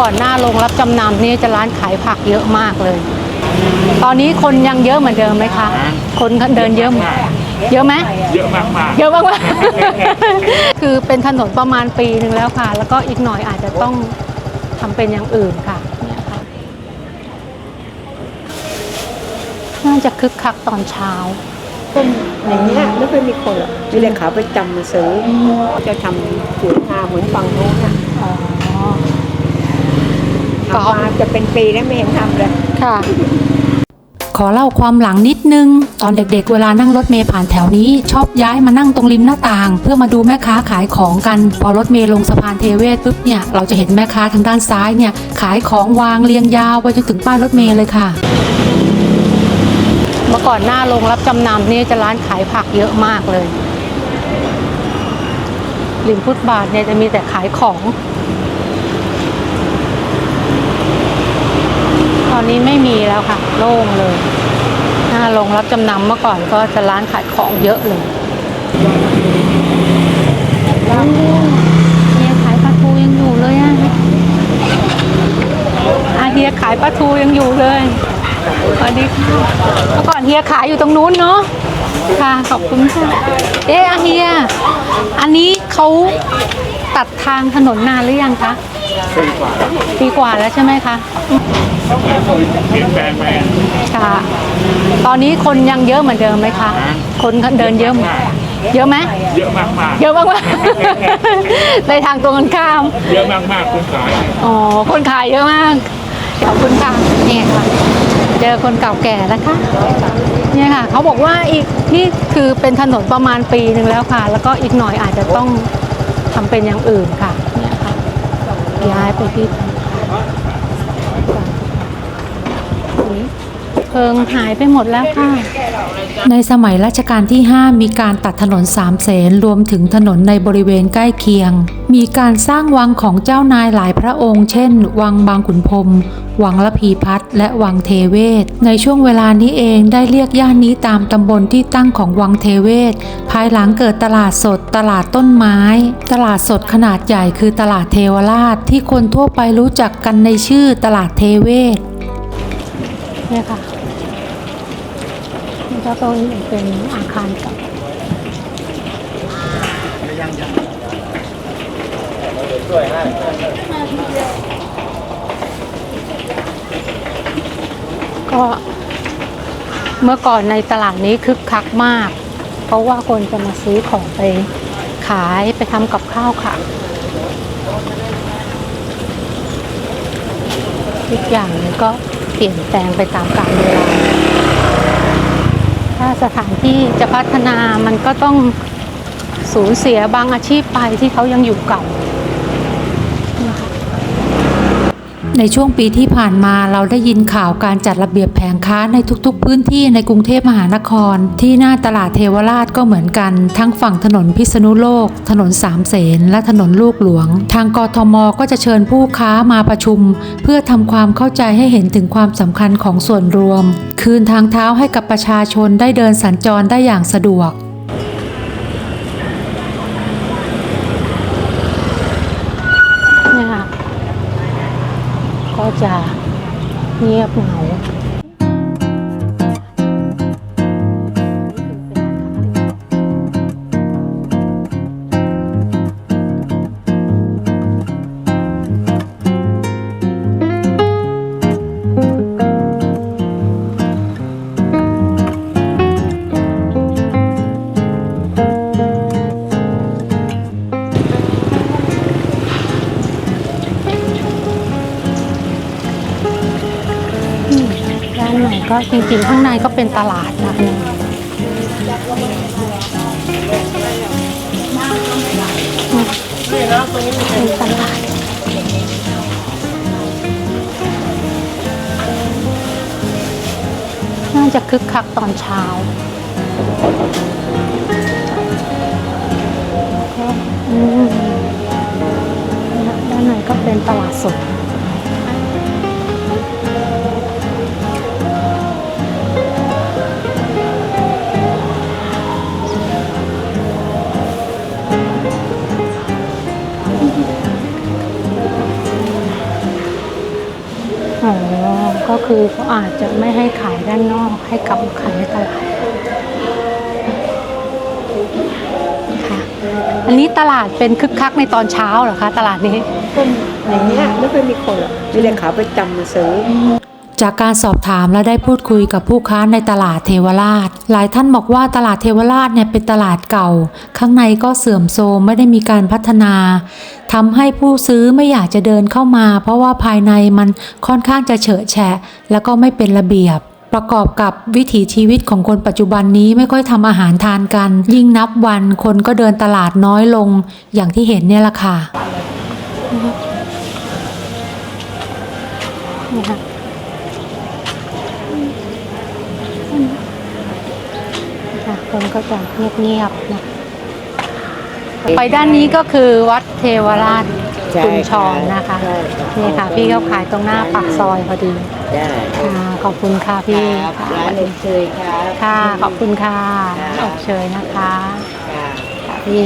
ก่อนหน้าโรงรับจำนำนี่จะร้านขายผักเยอะมากเลย ตอนนี้คนยังเยอะเหมือนเดิมไหมคะ คนเดินเยอะไหมเยอะไหม เยอะมากมากเยอะมากๆ คือเป็นถนนประมาณปีหนึ่งแล้วค่ะ แล้วก็อีกหน่อยอาจจะต้องทำเป็นอย่างอื่นค่ะเนี่ยค่ะ น่าจะคึกคักตอนเช้าต้นอย่างเงี้ยไม่ค่อยมีคนหรอกมีแต่ขาประจำมาซื้ออจะทำสวยงามเหมือนฝั่งโน้นน่ะ อ๋อก็ทำมาจะเป็นปีแล้วไม่เห็นทำเลย ค่ะ ขอเล่าความหลังนิดนึง ตอนเด็กๆเวลานั่งรถเมล์ผ่านแถวนี้ ชอบย้ายมานั่งตรงริมหน้าต่าง เพื่อมาดูแม่ค้าขายของกัน พอรถเมล์ลงสะพานเทเวศปุ๊บเนี่ยเราจะเห็นแม่ค้าทางด้านซ้ายเนี่ยขายของวางเรียงยาวไปจนถึงป้ายรถเมล์เลยค่ะ เมื่อก่อนหน้าโรงรับจำนำนี่จะร้านขายผักเยอะมากเลยริมฟุตบาทเนี่ยจะมีแต่ขายของ อนนี้ไม่มีแล้วค่ะ โล่งเลยหน้าโรงรับจำนำเมื่อก่อนก็จะร้านขายของเยอะเลยเฮียขายปลาทูยังอยู่เลยอะอาเฮียขายปลาทูยังอยู่เลยสวัสดีค่ะเมื่อก่อนเฮียขายอยู่ตรงนู้นเนาะค่ะขอบคุณค่ะเอ๊ะอาเฮีย อันนี้เขาตัดทางถนนนานหรือยังคะปีกว่าปีกว่าแล้วใช่ไหมคะเปลี่ยนแปลงไปค่ะ ตอนนี้คนยังเยอะเหมือนเดิมไหมคะ คนเดินเยอะไหมเยอะไหมเยอะมากมากเยอะมากว่าในทางตรงกันข้าม เยอะมากมากคุณขาย อ๋อ คนขายเยอะมาก ขอบคุณค่ะเนี่ยค่ะ เจอคนเก่าแก่แล้วค่ะเนี่ยค่ะเขาบอกว่าอีกนี่คือเป็นถนนประมาณปีหนึ่งแล้วค่ะ แล้วก็อีกหน่อยอาจจะต้องทำเป็นอย่างอื่นค่ะเนี่ยค่ะย้ายไปที่เพิงหายไปหมดแล้วค่ะ ในสมัยรัชกาลที่ 5 มีการตัดถนนสามเสนรวมถึงถนนในบริเวณใกล้เคียง มีการสร้างวังของเจ้านายหลายพระองค์ เช่น วังบางขุนพรม วังละพีพัฒน์และวังเทเวศ ในช่วงเวลานี้เองได้เรียกย่านนี้ตามตำบลที่ตั้งของวังเทเวศ ภายหลังเกิดตลาดสดตลาดต้นไม้ ตลาดสดขนาดใหญ่คือตลาดเทวราชที่คนทั่วไปรู้จักกันในชื่อตลาดเทเวศเนี่ยค่ะนี่ก็ตรงนี้เป็นอาคารเก่า ก็เมื่อก่อนในตลาดนี้คึกคักมาก เพราะว่าคนจะมาซื้อของไปขายไปทำกับข้าวค่ะทุกอย่างเนี่ยก็เปลี่ยนแปลงไปตามกาลเวลา ถ้าสถานที่จะพัฒนามันก็ต้องสูญเสียบางอาชีพไปที่เขายังอยู่เก่า ในช่วงปีที่ผ่านมาเราได้ยินข่าวการจัดระเบียบแผงค้าในทุกๆ พื้นที่ในกรุงเทพมหานคร ที่หน้าตลาดเทวราชก็เหมือนกัน ทั้งฝั่งถนนพิษณุโลก ถนนสามเสนและถนนลูกหลวง ทางกทมก็จะเชิญผู้ค้ามาประชุม เพื่อทำความเข้าใจให้เห็นถึงความสำคัญของส่วนรวม คืนทางเท้าให้กับประชาชนได้เดินสัญจรได้อย่างสะดวก เนี่ยค่ะ ก็ จะเงียบเหงา จริงๆ ข้างในก็เป็นตลาดนะเนี่ยอืมเป็นตลาดน่าจะคึกคักตอนเช้าด้านในก็เป็นตลาดสด คือเขาอาจจะไม่ให้ขายด้านนอกให้กลับมาขายในตลาดค่ะอันนี้ตลาดเป็นคึกคักในตอนเช้าเหรอคะ ตลาดนี้ก็อย่างเงี้ยไม่เคยมีคนหรอกมีแต่ขาประจำมาซื้อ จากการสอบถามและได้พูดคุยกับผู้ค้าในตลาดเทวราช หลายท่านบอกว่าตลาดเทวราชเนี่ยเป็นตลาดเก่า ข้างในก็เสื่อมโทรมไม่ได้มีการพัฒนาทำให้ผู้ซื้อไม่อยากจะเดินเข้ามา เพราะว่าภายในมันค่อนข้างจะเฉอะแฉะ แล้วก็ไม่เป็นระเบียบประกอบกับวิถีชีวิตของคนปัจจุบันนี้ไม่ค่อยทำอาหารทานกัน ยิ่งนับวันคนก็เดินตลาดน้อยลงอย่างที่เห็นเนี่ยแหละค่ะนี่ค่ะ ค่ะคนก็จะเงียบๆนะไปด้านนี้ก็คือวัดเทวราชใช่คุณชรนะคะใช่ค่ะนี่ค่ะ พี่เขาขายตรงหน้าปากซอยพอดีได้ค่ะขอบคุณค่ะพี่ครับค่ะร้านอบเชยครับค่ะ ขอบคุณค่ะครับอบเชยนะคะค่ะค่ะพี่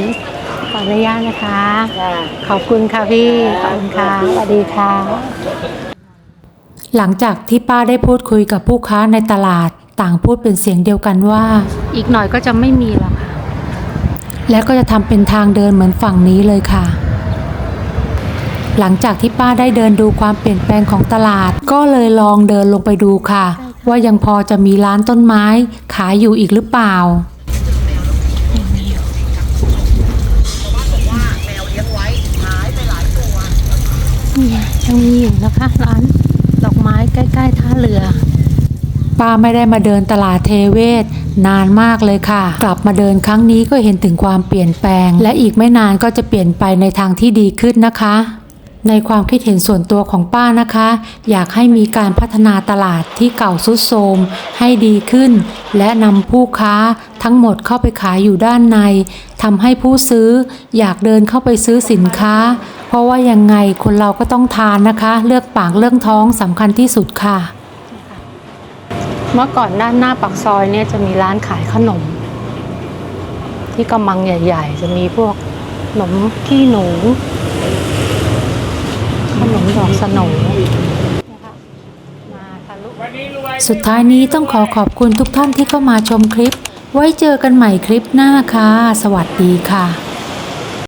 ขออนุญาตนะคะค่ะขอบคุณค่ะพี่ขอบคุณค่ะสวัสดีค่ะ หลังจากที่ป้าได้พูดคุยกับผู้ค้าในตลาด ต่างพูดเป็นเสียงเดียวกันว่า อีกหน่อยก็จะไม่มีแล้วค่ะ แล้วก็จะทำเป็นทางเดินเหมือนฝั่งนี้เลยค่ะ หลังจากที่ป้าได้เดินดูความเปลี่ยนแปลงของตลาด ก็เลยลองเดินลงไปดูค่ะ ว่ายังพอจะมีร้านต้นไม้ขายอยู่อีกหรือเปล่านี่ยังมีอยู่นะคะร้านดอกไม้ ใกล้ๆท่าเรือ ป้าไม่ได้มาเดินตลาดเทเวศ นานมากเลยค่ะ กลับมาเดินครั้งนี้ก็เห็นถึงความเปลี่ยนแปลง และอีกไม่นานก็จะเปลี่ยนไปในทางที่ดีขึ้นนะคะ ในความคิดเห็นส่วนตัวของป้านะคะ อยากให้มีการพัฒนาตลาดที่เก่าสุดโทรมให้ดีขึ้น และนำผู้ค้าทั้งหมดเข้าไปขายอยู่ด้านในทำให้ผู้ซื้ออยากเดินเข้าไปซื้อสินค้า ราะว่ายังไงคนเราก็ต้องทานนะคะ เลือกปากเรื่องท้องสำคัญที่สุดค่ะ เมื่อก่อนด้านหน้าปากซอยเนี่ยจะมีร้านขายขนม ที่กำมังใหญ่ ๆ จะมีพวกขนมขี้หนู ขนมดอกสโหนมาทะลุวันนี้รวยสุดท้ายนี้ต้องขอขอบคุณทุกท่านที่เข้ามาชมคลิป ไว้เจอกันใหม่คลิปหน้าค่ะ สวัสดีค่ะ